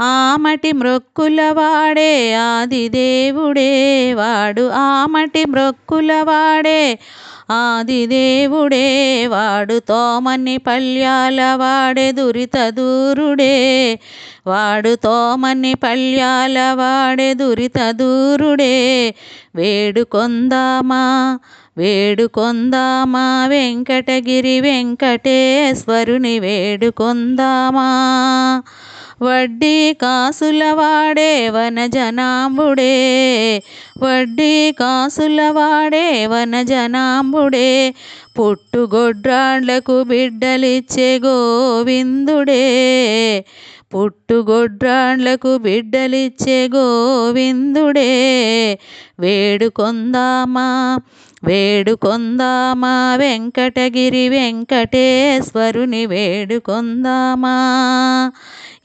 ఆమటి మ్రొక్కులవాడే ఆదిదేవుడే వాడు ఆమటి మ్రొక్కులవాడే ఆదిదేవుడే వాడు తోమని పల్యాల వాడే దురిత దూరుడే వాడు తోమని పళ్ళ్యాల వాడే దురిత దూరుడే. వేడుకొందామా వేడుకొందామా వెంకటగిరి వెంకటేశ్వరుని వేడుకొందామా. వడ్డీ కాసుల వాడే వన జనాంబుడే వడ్డీ కాసుల వాడే వన జనాంబుడే పుట్టుగొడ్రాళ్ళకు బిడ్డలిచ్చే గోవిందుడే. పుట్టుగొడ్రాళ్ళకు బిడ్డలిచ్చే గోవిందుడే. వేడుకొందామా? వేడుకొందామా వెంకటగిరి వెంకటేశ్వరుని వేడుకొందామా?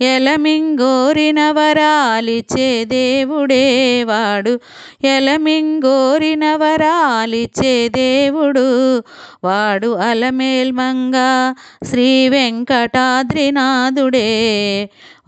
ఎలమింగోరిన వరాలిచ్చే దేవుడే వాడు. ఎలమింగోరిన వరాలిచ్చే దేవుడు వాడు. అలమేల్మంగా శ్రీ వెంకటాద్రినాథుడే.